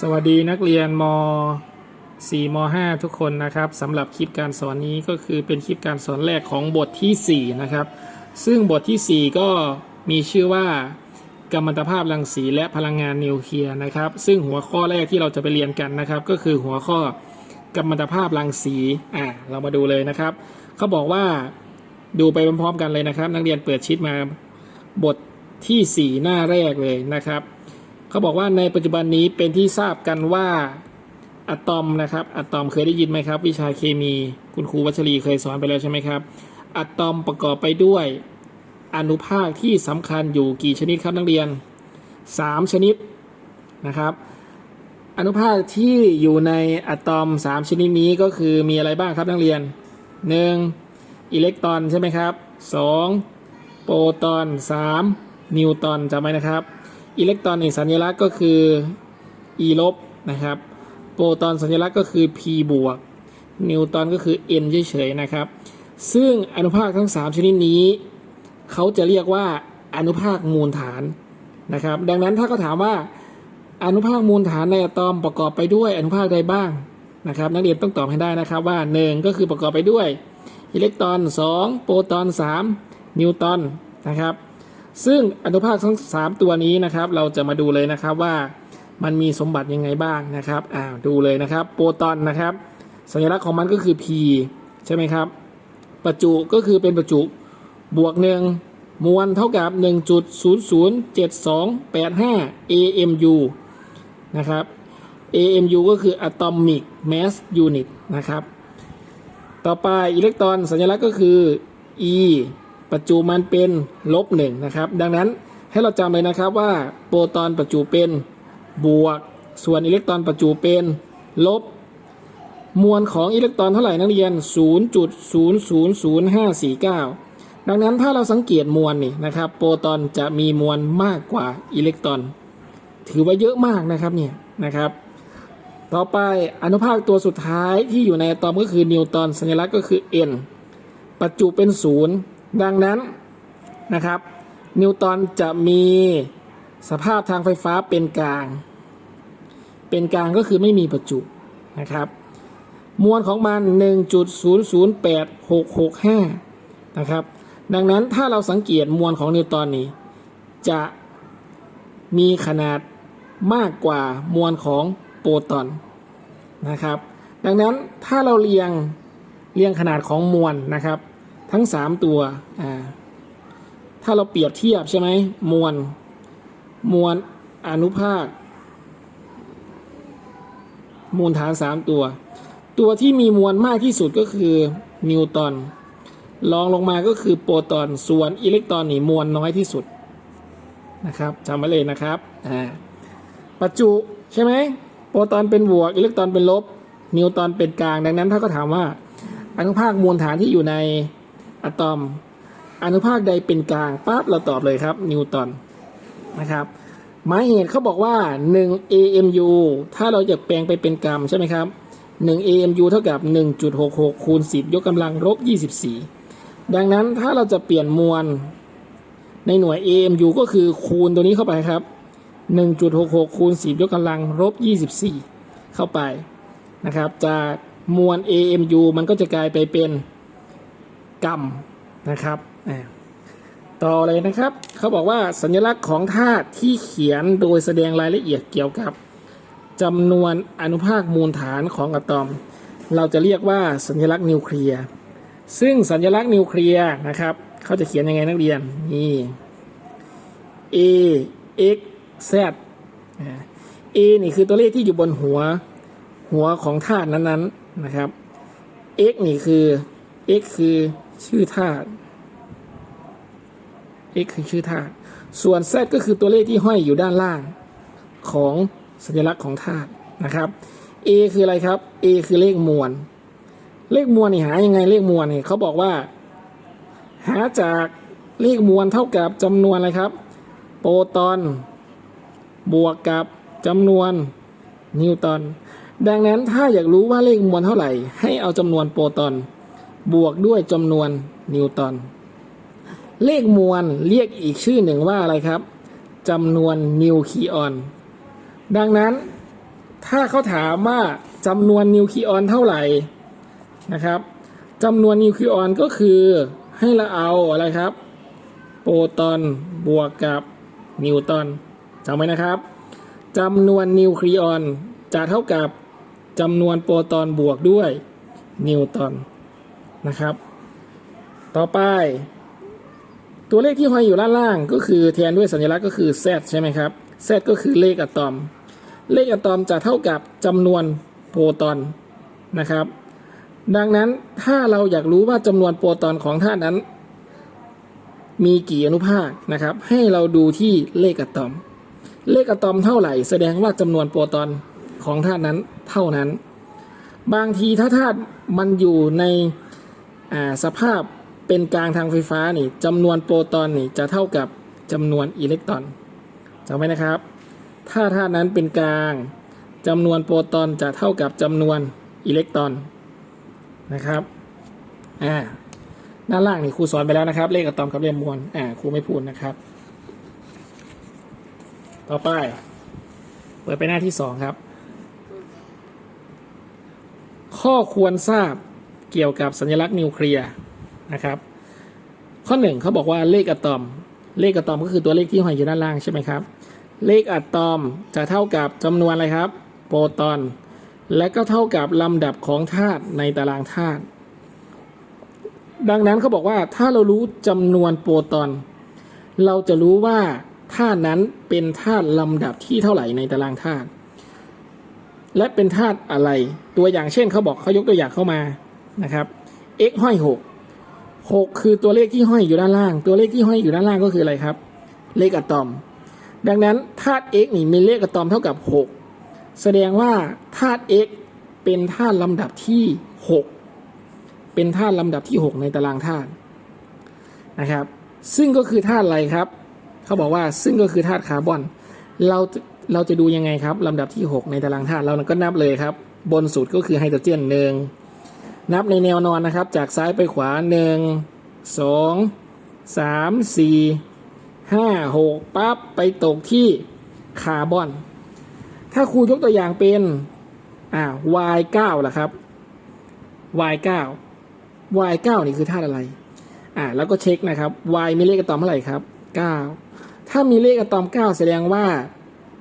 สวัสดีนักเรียนม 4 ม 5 ทุกคนนะครับสำหรับคลิปการสอนนี้ก็คือเป็นคลิปการสอนแรกของบทที่ 4 นะครับ ซึ่งบทที่ 4 ก็มีชื่อว่ากัมมันตภาพรังสีและพลังงานนิวเคลียร์นะครับ ซึ่งหัวข้อแรกที่เราจะไปเรียนกันนะครับ ก็คือหัวข้อกัมมันตภาพรังสีอ่าเรามาดูเลยนะครับเขาบอกว่าดูไปพร้อมๆกันเลยนะครับ นักเรียนเปิดชิดมาบทที่ 4 หน้าแรกเลยนะครับ เขาบอกว่าในปัจจุบันนี้เป็นที่ทราบกันว่าอะตอมนะครับอะตอมเคยได้ยินไหมครับ วิชาเคมีคุณครูวัชรีเคยสอนไปแล้วใช่ไหมครับอะตอมประกอบไปด้วยอนุภาคที่สำคัญอยู่กี่ชนิดครับนักเรียน 3 ชนิดนะครับ อนุภาคที่อยู่ในอะตอม 3 ชนิดนี้ก็คือมีอะไรบ้างครับนักเรียน 1. อิเล็กตรอนใช่ไหมครับ 2. โปรตอน 3. นิวตรอนจำไว้นะครับ อิเล็กตรอนในสัญลักษณ์ก็คือ e ลบนะครับ โปรตอนสัญลักษณ์ก็คือ p บวก นิวตอนก็คือ n เฉยๆนะครับ ซึ่งอนุภาคทั้ง 3 ชนิดนี้ เขาจะเรียกว่าอนุภาคมูลฐานนะครับ ดังนั้นถ้าเขาถามว่าอนุภาคมูลฐานในอะตอมประกอบไปด้วยอนุภาคใดบ้างนะครับ นักเรียนต้องตอบให้ได้นะครับว่า 1 ก็คือประกอบไปด้วยอิเล็กตรอน 2 โปรตอน 3 นิวตอนนะครับ ซึ่งอนุภาคทั้ง 3 ตัวนี้นะครับ เราจะมาดูเลยนะครับว่ามันมีสมบัติยังไงบ้างนะครับอ่าดูเลยนะครับโปรตอนนะครับ สัญลักษณ์ของมันก็คือ P ใช่ไหมครับ ประจุก็คือเป็นประจุบวกหนึ่งมวลเท่ากับ 1.007285 AMU นะครับ AMU ก็คือ Atomic Mass Unit นะครับ ต่อไปอิเล็กตรอนสัญลักษณ์ก็คือ E ประจุมันเป็นลบหนึ่งนะครับ ดังนั้นให้เราจำเลยนะครับว่าโปรตอนประจุเป็นบวก ส่วนอิเล็กตรอนประจุเป็นลบ มวลของอิเล็กตรอนเท่าไหร่นักเรียน 0.000549 ดังนั้นถ้าเราสังเกตมวลนี่นะครับ โปรตอนจะมีมวลมากกว่าอิเล็กตรอน ถือว่าเยอะมากนะครับเนี่ยนะครับ ต่อไปอนุภาคตัวสุดท้ายที่อยู่ในอะตอมก็คือนิวตรอนสัญลักษณ์ก็คือ N ประจุเป็นศูนย์ ดังนั้นนะครับ นิวตรอนจะมีสภาพทางไฟฟ้าเป็นกลาง เป็นกลางก็คือไม่มีประจุนะครับ มวลของมัน 1.008665 นะครับ ดังนั้นถ้าเราสังเกตมวลของนิวตรอนนี้ จะมีขนาดมากกว่ามวลของโปรตอนนะครับ ดังนั้นถ้าเราเรียงเรียงขนาดของมวลนะครับ ทั้ง 3 ตัวอ่าถ้าเราเปรียบเทียบใช่ไหมมวลมวลอนุภาคมูลฐาน 3 ตัว ตัวที่มีมวลมากที่สุดก็คือนิวตอนรองลงมาก็คือโปรตอนส่วนอิเล็กตรอนนี่มวลน้อยที่สุดนะครับจำไว้เลยนะครับอ่าประจุใช่ไหมโปรตอนเป็นบวกอิเล็กตรอนเป็นลบ นิวตอนเป็นกลาง ดังนั้นถ้าก็ถามว่าอนุภาคมวลฐานที่อยู่ใน อะตอม อนุภาคใดเป็นกลางปั๊บเราตอบเลยครับ นิวตรอนนะครับหมายเหตุเขาบอกว่า 1 AMU ถ้าเราจะแปลงไปเป็นกรัมใช่ไหมครับ 1 AMU เท่ากับ 1.66 คูณ 10 ยกกำลังลบ24 ดังนั้นถ้าเราจะเปลี่ยนมวลในหน่วย AMU ก็คือคูณตัวนี้เข้าไปครับ 1.66 คูณ 10 ยกกำลังลบ24 เข้าไปนะครับ จากมวล AMU มันก็จะกลายไปเป็น กรัมนะครับต่อเลยนะครับเขาบอกว่าสัญลักษณ์ของธาตุที่เขียนโดยแสดงรายละเอียดเกี่ยวกับจำนวนอนุภาคมูลฐานของอะตอม เราจะเรียกว่าสัญลักษณ์นิวเคลียร์ซึ่งสัญลักษณ์นิวเคลียร์นะครับเขาจะเขียนยังไงนักเรียนนี่ A X Z อ่า A นี่คือตัวเลขที่อยู่บนหัวหัวของธาตุนั้นๆนะครับ X นี่คือ X คือชื่อธาตุ X คือชื่อธาตุ ส่วน Z ก็คือตัวเลขที่ห้อยอยู่ด้านล่างของสัญลักษณ์ของธาตุนะครับ A คืออะไรครับ A คือเลขมวล เลขมวลนี่หายังไงเลขมวลนี่เขาบอกว่า หาจากเลขมวลเท่ากับจำนวนอะไรครับ โปรตอน บวกกับจำนวนนิวตรอนดังนั้นถ้าอยากรู้ว่าเลขมวลเท่าไหร่ ให้เอาจำนวนโปรตอน บวกด้วยจำนวนนิวตรอนเลขมวลเรียกอีกชื่อหนึ่งว่าอะไรครับจำนวนนิวคลีออน ดังนั้นถ้าเขาถามว่าจำนวนนิวคลีออนเท่าไหร่นะครับจำนวนนิวคลีออนก็คือให้เราเอาอะไรครับ โปรตอนบวกกับนิวตอนจำไว้นะครับจำนวนนิวคลีออนจะเท่ากับจำนวนโปรตอนบวกด้วยนิวตอน นะครับ ต่อไป ตัวเลขที่ห้อยอยู่ด้านล่างก็คือแทนด้วยสัญลักษณ์ก็คือ z ใช่ไหมครับ z ก็คือเลขอะตอม เลขอะตอมจะเท่ากับจำนวนโปรตอนนะครับ ดังนั้นถ้าเราอยากรู้ว่าจำนวนโปรตอนของธาตุนั้น มีกี่อนุภาคนะครับ ให้เราดูที่เลขอะตอม เลขอะตอมเท่าไหร่ แสดงว่าจำนวนโปรตอนของธาตุนั้นเท่านั้น บางทีถ้าธาตุมันอยู่ใน สภาพเป็นกลางทางไฟฟ้านี่จำนวนโปรตอนนี่จะเท่ากับจำนวนอิเล็กตรอนจำไว้นะครับ ถ้าธาตุนั้นเป็นกลางจำนวนโปรตอนจะเท่ากับจำนวนอิเล็กตรอนนะครับอ่าด้านล่างนี่ครูสอนไปแล้วนะครับ เลขอะตอมกับเลขมวลอ่าครูไม่พูดนะครับ ต่อไป เปิดไปหน้าที่สองครับ ข้อควรทราบ เกี่ยวกับสัญลักษณ์นิวเคลียร์นะครับ ข้อหนึ่งเขาบอกว่าเลขอะตอม เลขอะตอมก็คือตัวเลขที่ห้อยอยู่ด้านล่างใช่ไหมครับ เลขอะตอมจะเท่ากับจำนวนอะไรครับ โปรตอน และก็เท่ากับลำดับของธาตุในตารางธาตุดังนั้นเขาบอกว่าถ้าเรารู้จำนวนโปรตอน เราจะรู้ว่าธาตุนั้นเป็นธาตุลำดับที่เท่าไหร่ในตารางธาตุและเป็นธาตุอะไรตัวอย่างเช่นเขาบอกเขายกตัวอย่างเข้ามา นะครับ x ห้อยหกหกคือตัวเลขที่ห้อยอยู่ด้านล่าง ตัวเลขที่ห้อยอยู่ด้านล่างก็คืออะไรครับ เลขอะตอม ดังนั้นธาตุ x นี่มีเลขอะตอมเท่ากับ 6 แสดงว่าธาตุ x เป็นธาตุลำดับที่ 6 เป็นธาตุลำดับที่ 6 ในตารางธาตุนะครับ ซึ่งก็คือธาตุอะไรครับ เขาบอกว่าซึ่งก็คือธาตุคาร์บอน เราเราจะดูยังไงครับลำดับที่ 6 ในตารางธาตุเราก็นับเลยครับ บนสุดก็คือไฮโดรเจนหนึ่ง นับในแนวนอนนะครับ จากซ้ายไปขวาหนึ่งสองสามสี่ห้าหกปั๊บไปตกที่คาร์บอน ถ้าครูยกตัวอย่างเป็นอ่า y 9 ล่ะครับ y 9 y 9 นี่คือธาตุอะไร อ่า แล้วก็เช็คนะครับ y มีเลขอะตอมเท่าไหร่ครับ 9 ถ้ามีเลขอะตอม 9 แสดงว่า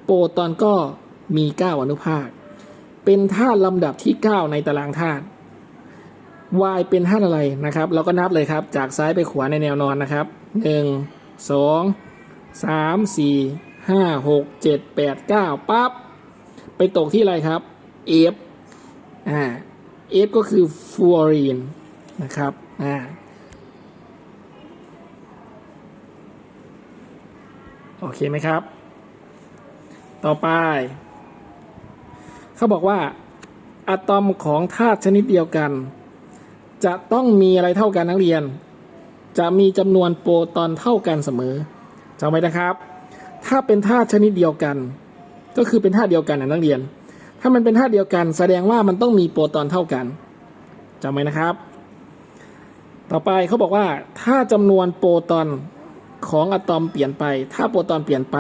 โปรตอนก็มี 9 อนุภาค เป็นธาตุลำดับที่ 9 ในตารางธาตุ y เป็นธาตุอะไรนะครับ เราก็นับเลยครับ จากซ้ายไปขวาในแนวนอนนะครับ 1 2 3 4 5 6 7 8 9ปั๊บไปตกที่อะไรครับ F อ่า F ก็คือฟลูออรีนนะครับอ่าโอเคไหมครับ ต่อไป เขาบอกว่าอะตอมของธาตุชนิดเดียวกัน จะต้องมีอะไรเท่ากันนักเรียน จะมีจำนวนโปรตอนเท่ากันเสมอจำไว้นะครับ ถ้าเป็นธาตุชนิดเดียวกัน ก็คือเป็นธาตุเดียวกันนะนักเรียน ถ้ามันเป็นธาตุเดียวกัน แสดงว่ามันต้องมีโปรตอนเท่ากันจำไว้นะครับ ต่อไปเขาบอกว่า ถ้าจำนวนโปรตอนของอะตอมเปลี่ยนไป ถ้าโปรตอนเปลี่ยนไป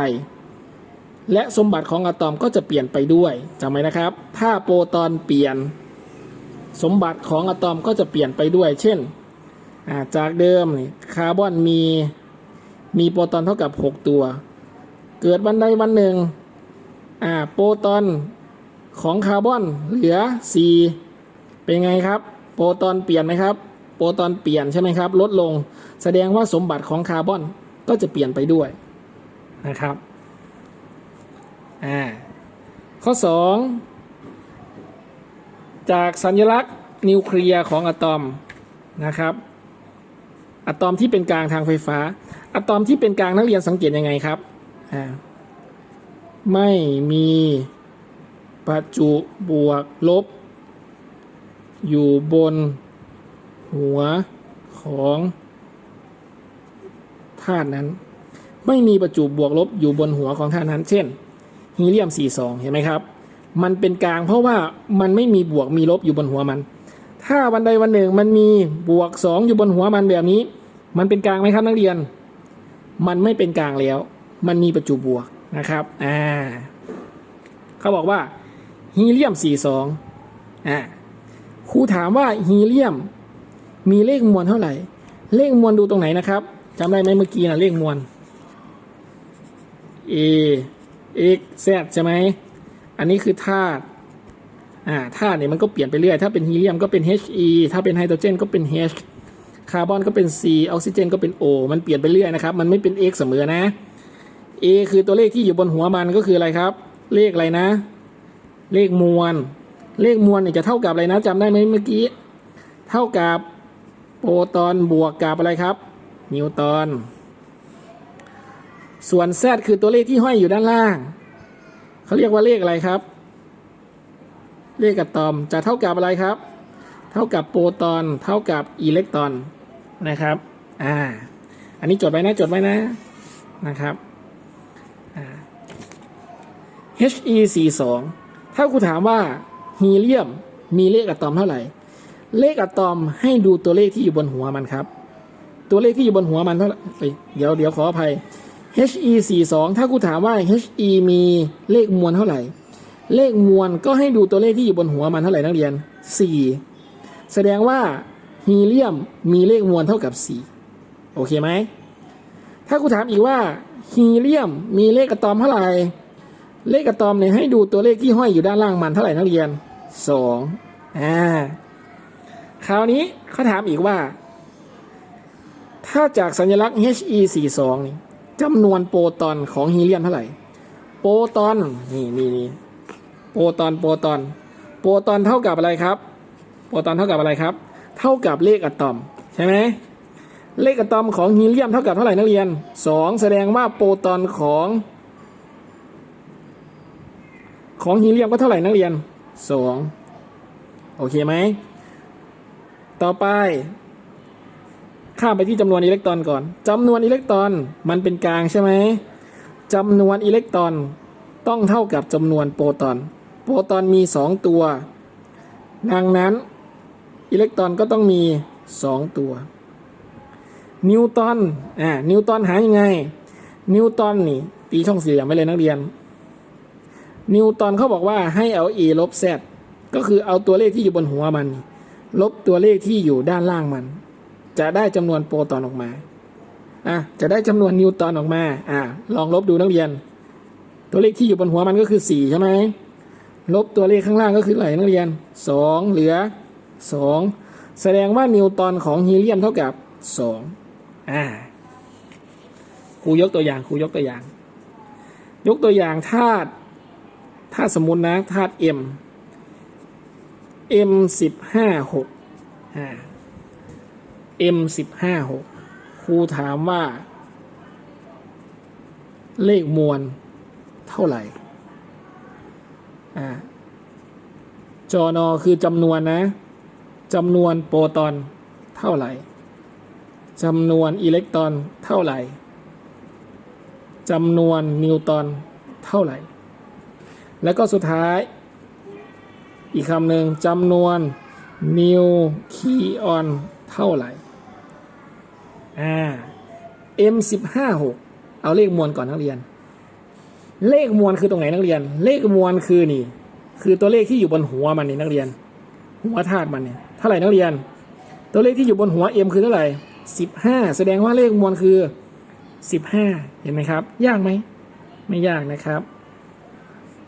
และสมบัติของอะตอมก็จะเปลี่ยนไปด้วยจำไว้นะครับ ถ้าโปรตอนเปลี่ยน สมบัติของอะตอมก็จะเปลี่ยนไปด้วย เช่นาจากเดิมคาร์บอนมีมีโปรตอนเท่ากับ 6 ตัว เกิดวันใดวันหนึ่งอ่าโปรตอนของคาร์บอนเหลือ 4 เป็นไงครับ โปรตอนเปลี่ยนไหมครับ โปรตอนเปลี่ยนใช่ไหมครับ ลดลง แสดงว่าสมบัติของคาร์บอนก็จะเปลี่ยนไปด้วยนะครับ อ่า ข้อ 2 จากสัญลักษณ์นิวเคลียร์ของอะตอมนะครับอะตอมที่เป็นกลางทางไฟฟ้าอะตอมที่เป็นกลางนักเรียนสังเกตยังไงครับไม่มีประจุบวกลบ อยู่บนหัวของธาตุนั้น ไม่มีประจุบวกลบอยู่บนหัวของธาตุนั้น เช่นฮีเลียม 42 เห็นไหมครับ มันเป็นกลาง เพราะว่ามันไม่มีบวกมีลบอยู่บนหัวมัน ถ้าวันใดวันหนึ่งมันมีบวก2องอยู่บนหัวมันแบบนี้ มันเป็นกลางไหมครับนักเรียน มันไม่เป็นกลางแล้ว มันมีประจุบวกนะครับอ่าเขาบอกว่าฮีเลียม42อ่าครูถามว่าฮีเลียมมีเลขมวลเท่าไหร่ เลขมวลดูตรงไหนนะครับจำได้ไหมเมื่อกี้นะเลขมวล A x z ใช่ไหม อันนี้คือธาตุอ่าธาตุเนี่ยมันก็เปลี่ยนไปเรื่อย ถ้าเป็นฮีเลียมก็เป็น He ถ้าเป็นไฮโดรเจนก็เป็น H คาร์บอนก็เป็น C ออกซิเจนก็เป็น O มันเปลี่ยนไปเรื่อยนะครับ มันไม่เป็น x เสมอนะ A คือตัวเลขที่อยู่บนหัวมันก็คืออะไรครับ เลขอะไรนะ เลขมวล เลขมวลเนี่ยจะเท่ากับอะไรนะจำได้ไหมเมื่อกี้ เท่ากับโปรตอนบวกกับอะไรครับ นิวตอน ส่วน Z คือตัวเลขที่ห้อยอยู่ด้านล่าง เขาเรียกว่าเลขอะไรครับ เลขอะตอมจะเท่ากับอะไรครับ เท่ากับโปรตอน เท่ากับอิเล็กตรอนนะครับ อ่า อันนี้จดไว้นะจดไว้นะนะครับอ่า He 4 2 ถ้าครูถามว่าฮีเลียมมีเลขอะตอมเท่าไหร่ เลขอะตอมให้ดูตัวเลขที่อยู่บนหัวมันครับ ตัวเลขที่อยู่บนหัวมันเท่าไหร่เอ้ยเดี๋ยวเดี๋ยวขออภัย He 4 2ถ้าครูถามว่า He มีเลขมวลเท่าไหร่ เลขมวลก็ให้ดูตัวเลขที่อยู่บนหัวมันเท่าไหร่นักเรียน 4 แสดงว่าฮีเลียมมีเลขมวลเท่ากับ 4 โอเคไหม ถ้าครูถามอีกว่าฮีเลียมมีเลขอะตอมเท่าไหร่ เลขอะตอมเนี่ยให้ดูตัวเลขที่ห้อยอยู่ด้านล่างมันเท่าไหร่นักเรียน 2 อ่า คราวนี้เขาถามอีกว่า ถ้าจากสัญลักษณ์ He 4 2 นี่ จำนวนโปรตอนของฮีเลียมเท่าไหร่ โปรตอนนี่นี่นี่โปรตอนโปรตอน โปรตอนเท่ากับอะไรครับ โปรตอนเท่ากับอะไรครับ เท่ากับเลขอะตอมใช่ไหมเลขอะตอมของฮีเลียมเท่ากับเท่าไหร่นักเรียนสองแสดงว่าโปรตอนของ ของฮีเลียมก็เท่าไหร่นักเรียนสองโอเคไหม ต่อไป ข้ามไปที่จำนวนอิเล็กตรอนก่อนจำนวนอิเล็กตรอนมันเป็นกลางใช่ไหมจำนวนอิเล็กตรอนต้องเท่ากับจำนวนโปรตอน โปรตอนมีสองตัว ดังนั้นอิเล็กตรอนก็ต้องมีสองตัว นิวตัน อ่า นิวตันหายังไง นิวตันนี่ ตีช่องสี่เหลี่ยมไว้เลยนักเรียน นิวตันเขาบอกว่าให้เอา a ลบ z ก็คือเอาตัวเลขที่อยู่บนหัวมัน ลบตัวเลขที่อยู่ด้านล่างมัน จะได้จำนวนโปรตอนออกมาอะจะได้จำนวนนิวตันออกมาอะลองลบดูนักเรียน ตัวเลขที่อยู่บนหัวมันก็คือสี่ใช่ไหมลบตัวเลขข้างล่างก็คืออะไรนักเรียนสองเหลือสองแสดงว่านิวตอนของฮีเลียมเท่ากับสองอ่าครูยกตัวอย่างครูยกตัวอย่าง ยกตัวอย่างธาตุธาตุสมมุตินะธาตุ M M สิบห้าหกอ่า M สิบห้าหกครูถามว่า เลขมวลเท่าไหร่อ่าจอนอคือจำนวนนะจำนวนโปรตอนเท่าไหร่จำนวนอิเล็กตรอนเท่าไหร่จำนวนนิวตอนเท่าไหร่ แล้วก็สุดท้าย อีกคำหนึ่งจำนวนนิวคีออนเท่าไหร่ อ่า M สิบห้าหกเอาเลขมวลก่อนนักเรียน เลขมวลคือตรงไหนนักเรียน เลขมวลคือนี่ คือตัวเลขที่อยู่บนหัวมันนี่นักเรียน หัวธาตุมันเนี่ยเท่าไหร่นักเรียน ตัวเลขที่อยู่บนหัว m คือเท่าไหร่สิบห้าแสดงว่าเลขมวลคือสิบห้าเห็นไหมครับ ยากไหมไม่ยากนะครับ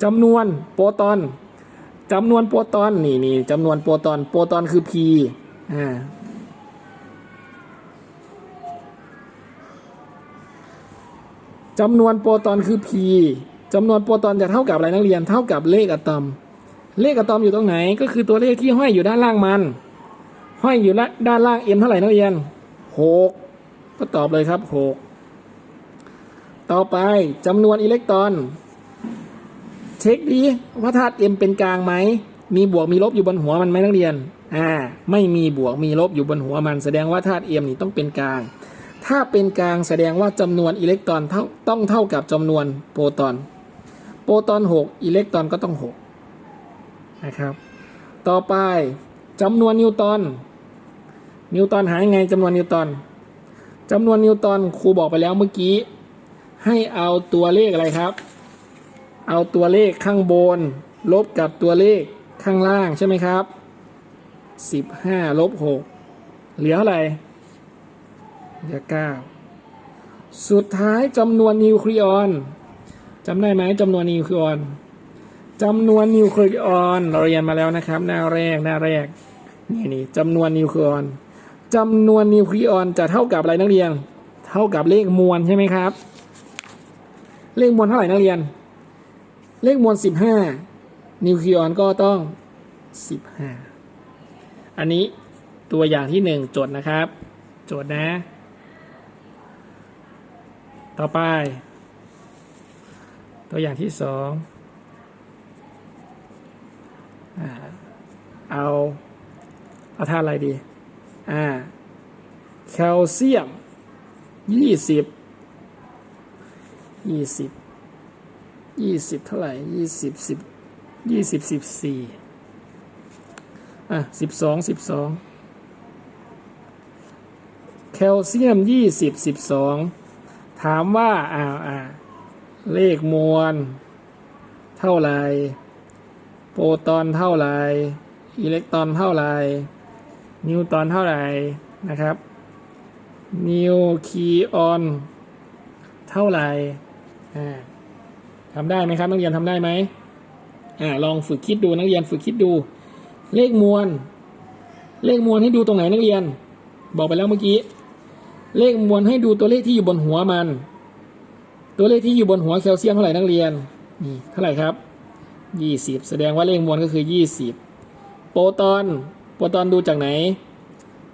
จำนวนโปรตอนจำนวนโปรตอนนี่นี่จำนวนโปรตอนโปรตอนคือ p อ่า จำนวนโปรตอนคือ p จำนวนโปรตอนจะเท่ากับอะไรนักเรียน เท่ากับเลขอะตอม เลขอะตอมอยู่ตรงไหน ก็คือตัวเลขที่ห้อยอยู่ด้านล่างมัน ห้อยอยู่ด้านล่าง m เท่าไหร่นักเรียนหกก็ตอบเลยครับหกต่อไปจำนวนอิเล็กตรอน เช็คดีว่าธาตุ m เป็นกลางไหม มีบวกมีลบอยู่บนหัวมันไหมนักเรียน อ่า ไม่มีบวกมีลบอยู่บนหัวมัน แสดงว่าธาตุ m นี่ต้องเป็นกลาง ถ้าเป็นกลางแสดงว่าจำนวนอิเล็กตรอนเท่าต้องเท่ากับจำนวนโปรตอน โปรตอน 6 อิเล็กตรอนก็ต้อง 6 นะครับ ต่อไปจำนวนนิวตันนิวตันหายังไงจำนวนนิวตันจำนวนนิวตันครูบอกไปแล้วเมื่อกี้ ให้เอาตัวเลขอะไรครับ เอาตัวเลขข้างบน ลบกับตัวเลขข้างล่างใช่ไหมครับสิบห้าลบหกเหลือเท่าไหร่ เหลือเก้าสุดท้ายจำนวนนิวเคลียอนจำได้ไหมจำนวนนิวเคลียอนจำนวนนิวเคลียอนเราเรียนมาแล้วนะครับ หน้าแรกหน้าแรกนี่นี่จำนวนนิวเคลียอนจำนวนนิวเคลียอนจะเท่ากับอะไรนักเรียน เท่ากับเลขมวลใช่ไหมครับ เลขมวลเท่าไหร่นักเรียน เลขมวลสิบห้านิวเคลียอนก็ต้องสิบห้าอันนี้ตัวอย่างที่หนึ่งจดนะครับโจทย์นะ ต่อไป ตัวอย่างที่สองอ่าเอาเอาท่าอะไรดี อ่า แคลเซียมยี่สิบยี่สิบยี่สิบเท่าไหร่ยี่สิบสิบยี่สิบสิบสี่อะสิบสองสิบสองแคลเซียมยี่สิบสิบสอง ถามว่าอ่าอ่าเลขมวล เท่าไหร่โปรตอนเท่าไหร่อิเล็กตรอนเท่าไหร่นิวตอนเท่าไหร่นะครับนิวคีออนเท่าไหร่อ่าทำได้ไหมครับนักเรียนทำได้ไหมอ่าลองฝึกคิดดูนักเรียนฝึกคิดดู เลขมวล เลขมวลให้ดูตรงไหนนักเรียน บอกไปแล้วเมื่อกี้ เลขมวลให้ดูตัวเลขที่อยู่บนหัวมัน ตัวเลขที่อยู่บนหัวแคลเซียมเท่าไหร่นักเรียนนี่เท่าไหร่ครับยี่สิบแสดงว่าเลขมวลก็คือยี่สิบโปรตอนโปรตอนดูจากไหน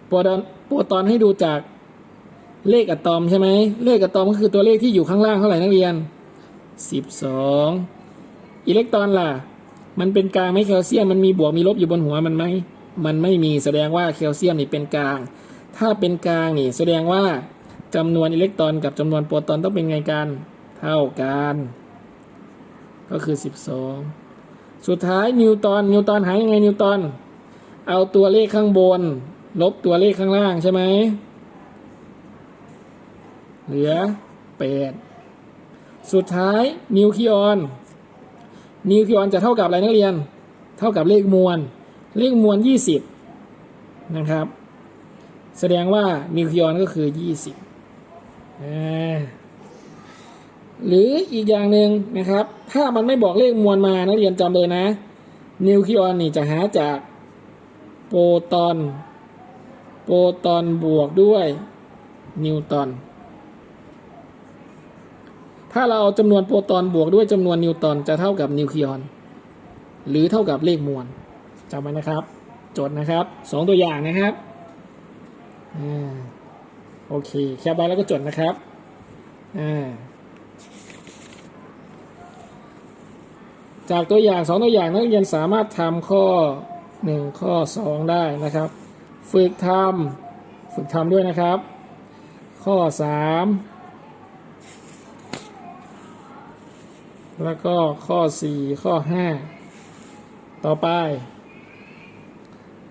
โปรตอนโปรตอนให้ดูจากเลขอะตอมใช่ไหมเลขอะตอมก็คือตัวเลขที่อยู่ข้างล่างเท่าไหร่นักเรียนสิบสองอิเล็กตรอนล่ะ มันเป็นกลางไหมแคลเซียมมันมีบวกมีลบอยู่บนหัวมันไหมมันไม่มีแสดงว่าแคลเซียมนี่เป็นกลาง ถ้าเป็นกลางนี่แสดงว่าจำนวนอิเล็กตรอนกับจำนวนโปรตอนต้องเป็นไงกัน เท่ากัน ก็คือ 12 สุดท้ายนิวตอนนิวตอนหายังไงนิวตอน เอาตัวเลขข้างบน ลบตัวเลขข้างล่างใช่ไหม เหลือ 8 สุดท้ายนิวคลีออน นิวคลีออนจะเท่ากับอะไรนักเรียน เท่ากับเลขมวล เลขมวล 20 นะครับ แสดงว่านิวคลีออนก็คือ 20อหรืออีกอย่างหนึ่งนะครับ ถ้ามันไม่บอกเลขมวลมานักเรียนจำเลยนะ นิวคลีออนนี่จะหาจากโปรตอน โปรตอนบวกด้วยนิวตอน ถ้าเราเอาจำนวนโปรตอนบวกด้วยจำนวนนิวตอนจะเท่ากับนิวเคลียอน หรือเท่ากับเลขมวลจำไว้นะครับ จดนะครับสองตัวอย่างนะครับ อ่าโอเค แคปไว้แล้วก็จดนะครับ อ่า จากตัวอย่างสองตัวอย่างนักเรียนสามารถทำข้อหนึ่งข้อสองได้นะครับ ฝึกทำฝึกทำด้วยนะครับ ข้อสามแล้วก็ข้อ 4 ข้อ 5 ต่อไป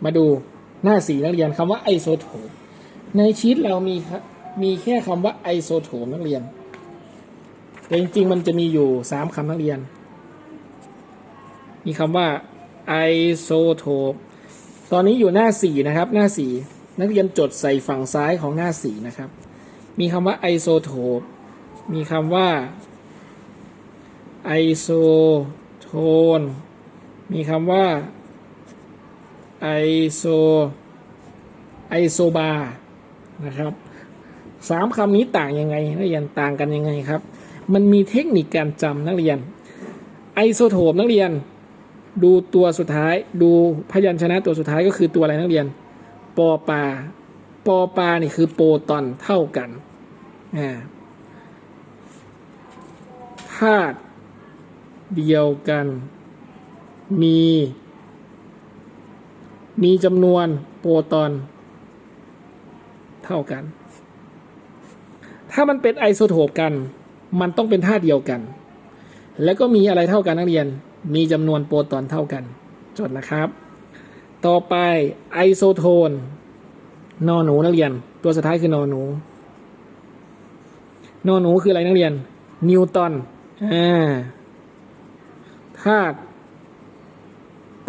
มาดูหน้าสีนักเรียนคำว่าไอโซโทป ในชีตเรามีครับมีแค่คำว่าไอโซโทปนักเรียน แต่จริงๆ มันจะมีอยู่3คำนักเรียน มีคำว่าไอโซโทปตอนนี้อยู่หน้า4นะครับ หน้า4นักเรียนจดใส่ฝั่งซ้ายของหน้า4นะครับ มีคำว่าไอโซโทปมีคำว่าไอโซโทน มีคำว่าไอโซไอโซบา นะครับสามคำนี้ต่างยังไงนักเรียนต่างกันยังไงครับ มันมีเทคนิคการจำนักเรียน ไอโซโทปนักเรียน ดูตัวสุดท้าย ดูพยัญชนะตัวสุดท้ายก็คือตัวอะไรนักเรียน ปอปา ปอปานี่คือโปรตอนเท่ากันอ่าธาตุเดียวกัน มี มีจำนวนโปรตอน เท่ากัน ถ้ามันเป็นไอโซโทปกัน มันต้องเป็นธาตุเดียวกัน แล้วก็มีอะไรเท่ากันนักเรียน มีจำนวนโปรตอนเท่ากัน จดนะครับ ต่อไปไอโซโทน นอหนูนักเรียน ตัวสุดท้ายคือนอหนู นอหนูคืออะไรนักเรียน นิวตันอ่าธาตุ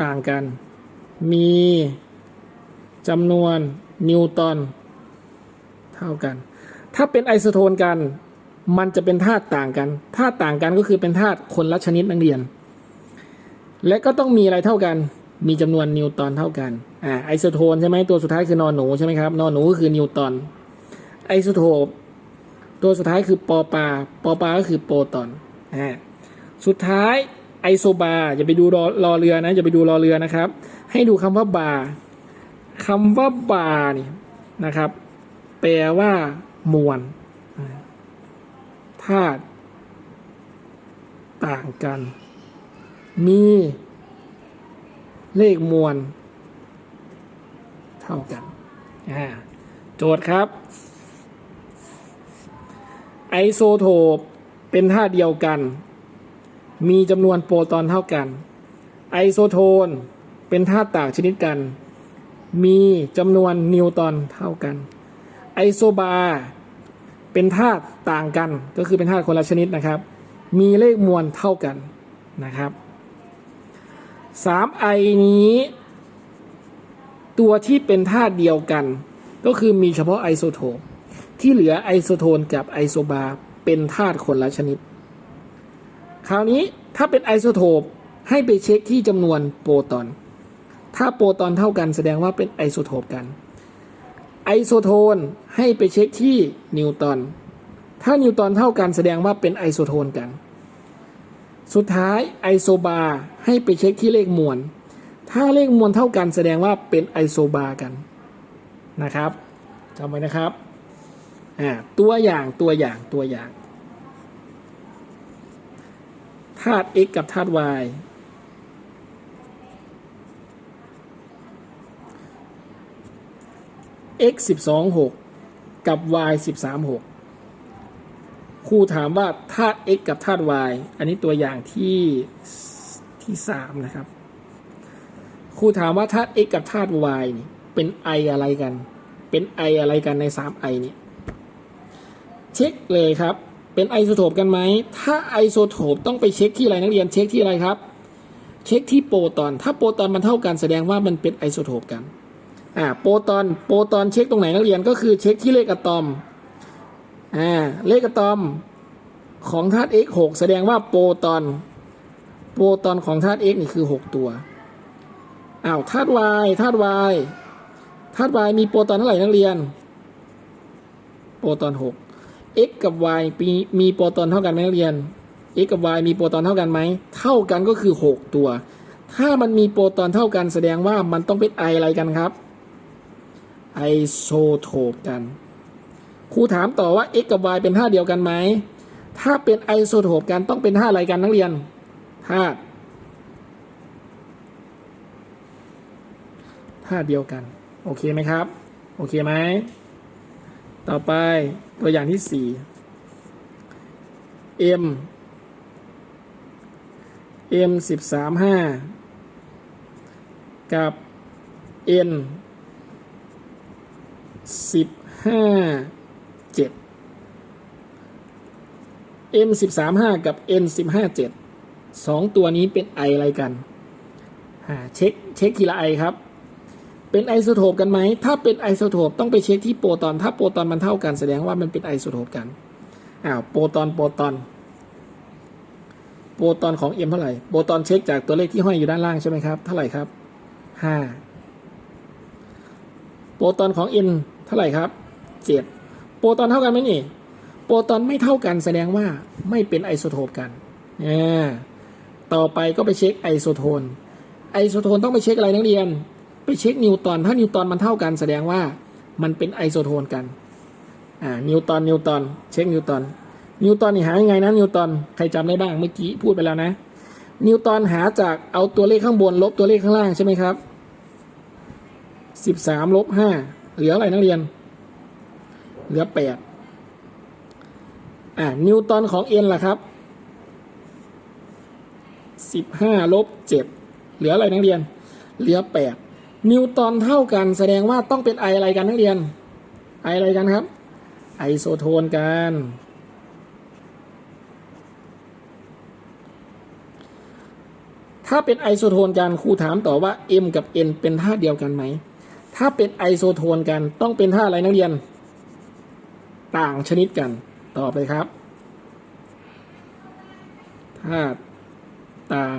ต่างกัน มีจำนวนนิวตัน เท่ากัน ถ้าเป็นไอโซโทนกัน มันจะเป็นธาตุต่างกันธาตุต่างกันก็คือเป็นธาตุคนละชนิดนักเรียน และก็ต้องมีอะไรเท่ากัน มีจำนวนนิวตันเท่ากันอ่าไอโซโทนใช่ไหมตัวสุดท้ายคือนอนหนูใช่ไหมครับนอนหนูก็คือนิวตันไอโซโทปตัวสุดท้ายคือปอปาปอปาก็คือโปรตอนอ่าสุดท้ายไอโซบาอย่าไปดูรอรอเรือนะอย่าไปดูรอเรือนะครับ ให้ดูคำว่าบาคำว่าบาเนี่ยนะครับ แปลว่า มวลธาตุต่างกัน มี เลขมวล เท่ากัน โจทย์ครับ ไอโซโทปเป็นธาตุเดียวกัน มีจำนวนโปรตอนเท่ากัน ไอโซโทน เป็นธาตุต่างชนิดกัน มีจำนวนนิวตอนเท่ากัน อโซบาเป็นธาตุต่างกันก็คือเป็นธาตุคนละชนิดนะครับ มีเลขมวลเท่ากันนะครับสามไอนี้ ตัวที่เป็นธาตุเดียวกัน ก็คือมีเฉพาะไอโซโทปที่เหลือไอโซโทนกับไอโซบาเป็นธาตุคนละชนิด คราวนี้ถ้าเป็นไอโซโทปให้ไปเช็คที่จำนวนโปรตอน ถ้าโปรตอนเท่ากันแสดงว่าเป็นไอโซโทปกัน อโซโทนให้ไปเช็คที่นิวตอนถ้านิวตอนเท่ากันแสดงว่าเป็นไอโซโทนกัน สุดท้ายไอโซบาร์ให้ไปเช็คที่เลขมวล ถ้าเลขมวลเท่ากันแสดงว่าเป็นไอโซบาร์กันนะครับจำไว้นะครับอ่าตัวอย่างตัวอย่างตัวอย่างธาตุ x กับธาตุ y x สิบสองหกกับ y สิบสามหกครูถามว่าธาตุ x กับธาตุ y อันนี้ตัวอย่างที่ที่สามนะครับครูถามว่าธาตุ x กับธาตุ y นี่เป็น i อะไรกัน เป็น i อะไรกันในสาม i นี่เช็คเลยครับ เป็นไอโซโทปกันไหม ถ้าไอโซโทปต้องไปเช็คที่อะไรนักเรียนเช็คที่อะไรครับ เช็คที่โปรตอน ถ้าโปรตอนมันเท่ากันแสดงว่ามันเป็นไอโซโทปกัน อ่าโปรตอนโปรตอนเช็คตรงไหนนักเรียนก็คือเช็คที่เลขอะตอมอ่าเลขอะตอมของธาตุ x 6แสดงว่าโปรตอน โปรตอนของธาตุ x นี่คือ 6 ตัวอ้าวธาตุ y ธาตุ y ธาตุ y มีโปรตอนเท่าไหร่นักเรียน โปรตอน 6 x กับ y มีมีโปรตอนเท่ากันไหมนักเรียน x กับ y มีโปรตอนเท่ากันไหม เท่ากันก็คือ 6 ตัว ถ้ามันมีโปรตอนเท่ากันแสดงว่ามันต้องเป็นไออะไรกันครับ ไอโซโทปกัน ครูถามต่อว่า x กับ y เป็นท่าตุเดียวกันไหม ถ้าเป็นไอโซโทปกันต้องเป็นท่าตุอะไรกันนักเรียน ธาตุ ธาตุเดียวกัน โอเคไหมครับ โอเคไหม ต่อไปตัวอย่างที่สี่ M M สิบสามห้ากับ N สิบห้าเจ็ด M สิบสามห้ากับ N สิบห้าเจ็ดสองตัวนี้เป็นไออะไรกันเช็คเช็คทีละไอครับ เป็นไอโซโทปกันไหม ถ้าเป็นไอโซโทปต้องไปเช็คที่โปรตอน ถ้าโปรตอนมันเท่ากันแสดงว่ามันเป็นไอโซโทปกัน อ้าวโปรตอนโปรตอน โปรตอนของ M เท่าไหร่ โปรตอนเช็คจากตัวเลขที่ห้อยอยู่ด้านล่างใช่ไหมครับ เท่าไหร่ครับห้าโปรตอนของ N ท่าไหร่ครับเจ็ดโปรตอนเท่ากันไหมนี่ โปรตอนไม่เท่ากันแสดงว่าไม่เป็นไอโซโทปกันอ่าต่อไปก็ไปเช็คไอโซโทน ไอโซโทนต้องไปเช็คอะไรนักเรียน ไปเช็คนิวตอน ถ้านิวตอนมันเท่ากัน แสดงว่ามันเป็นไอโซโทนกัน อ่า นิวตอนนิวตอนเช็คนิวตอน นิวตอนนี่หายังไงนะนิวตอน ใครจำได้บ้าง เมื่อกี้พูดไปแล้วนะ นิวตอนหาจากเอาตัวเลขข้างบนลบตัวเลขข้างล่างใช่ไหมครับสิบสามลบห้า เหลืออะไรนักเรียน เหลือแปดอ่านิวตอนของ n ล่ะครับสิบห้าลบเจ็ดเหลืออะไรนักเรียน เหลือแปดนิวตอนเท่ากันแสดงว่าต้องเป็นไออะไรกันนักเรียน ไออะไรกันครับ ไอโซโทนกันถถ้าเป็นไอโซโทนกันครูถามต่อว่า M กับ N เป็นธาตุเดียวกันไหม ถ้าเป็นไอโซโทนกันต้องเป็นท่าอะไรนักเรียน ต่างชนิดกันต่อไปครับท่าต่าง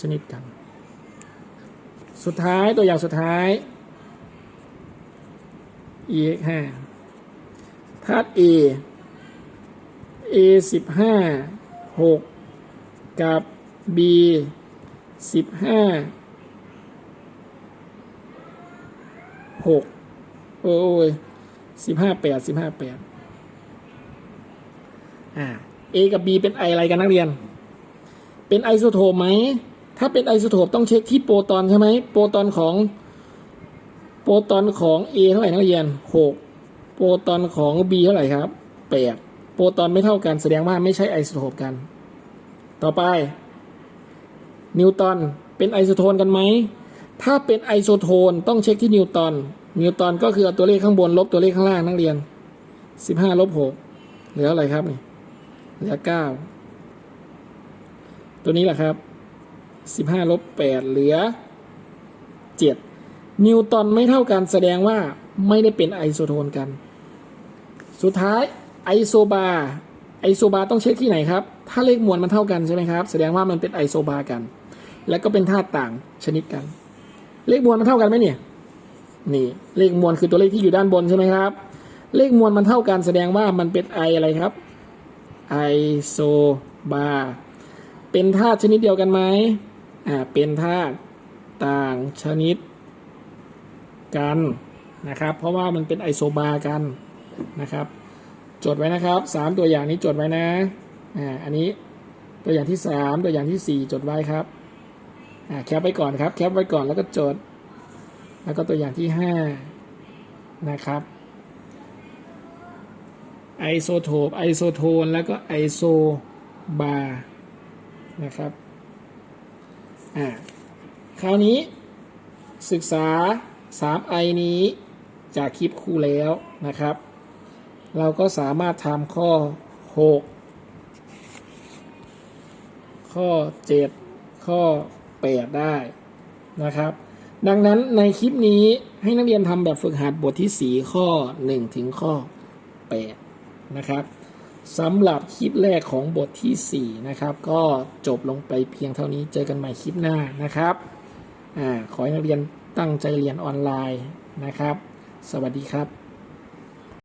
ชนิดกัน สุดท้ายตัวอย่างสุดท้าย ex 5ธาตุ a a 15 6 กับ b 15 หกโอ้ยสิบห้าแปดสิบห้าแปดอ่า A กับ B เป็นไออะไรกันนักเรียน เป็นไอโซโทปไหม ถ้าเป็นไอโซโทปต้องเช็คที่โปรตอนใช่ไหม โปรตอนของ โปรตอนของ A เท่าไหร่นักเรียนหกโปรตอนของ B เท่าไหร่ครับแปดโปรตอนไม่เท่ากันแสดงว่าไม่ใช่ไอโซโทปกัน ต่อไป นิวตันเป็นไอโซโทนกันไหม ถ้าเป็นไอโซโทนต้องเช็คที่นิวตันนิวตันก็คือเอาตัวเลขข้างบนลบตัวเลขข้างล่างนักเรียนสิบห้าลบหกเหลืออะไรครับนี่เหลือเก้าตัวนี้แหละครับสิบห้าลบแปดเหลือเจ็ดนิวตันไม่เท่ากันแสดงว่าไม่ได้เป็นไอโซโทนกัน สุดท้ายไอโซบาร์ไอโซบาร์ต้องเช็คที่ไหนครับ ถ้าเลขมวลมันเท่ากันใช่ไหมครับ แสดงว่ามันเป็นไอโซบาร์กัน และก็เป็นธาตุต่างชนิดกัน เลขมวลมันเท่ากันไหมเนี่ย นี่ เลขมวลคือตัวเลขที่อยู่ด้านบนใช่ไหมครับ เลขมวลมันเท่ากันแสดงว่ามันเป็นไออะไรครับไอโซบาร์เป็นธาตุชนิดเดียวกันไหมอ่า เป็นธาตุต่างชนิดกันนะครับ เพราะว่ามันเป็นไอโซบาร์กันนะครับ จดไว้นะครับสามตัวอย่างนี้จดไว้นะ อ่า อันนี้ตัวอย่างที่สามตัวอย่างที่สี่จดไว้ครับ แคปไว้ก่อนครับ แคปไว้ก่อนแล้วก็จด แล้วก็ตัวอย่างที่ห้านะครับไอโซโทปไอโซโทน แล้วก็ไอโซบาร์นะครับ อ่า คราวนี้ศึกษา3ไอนี้จากคลิปครูแล้วนะครับ เราก็สามารถทำข้อ 6 ข้อ 7 ข้อ 8 ได้นะครับ ดังนั้นในคลิปนี้ให้นักเรียนทำแบบฝึกหัดบทที่ 4 ข้อ 1 ถึงข้อ 8 นะครับสำหรับคลิปแรกของบทที่ 4 นะครับ ก็จบลงไปเพียงเท่านี้เจอกันใหม่คลิปหน้านะครับอ่าขอให้นักเรียนตั้งใจเรียนออนไลน์นะครับ สวัสดีครับ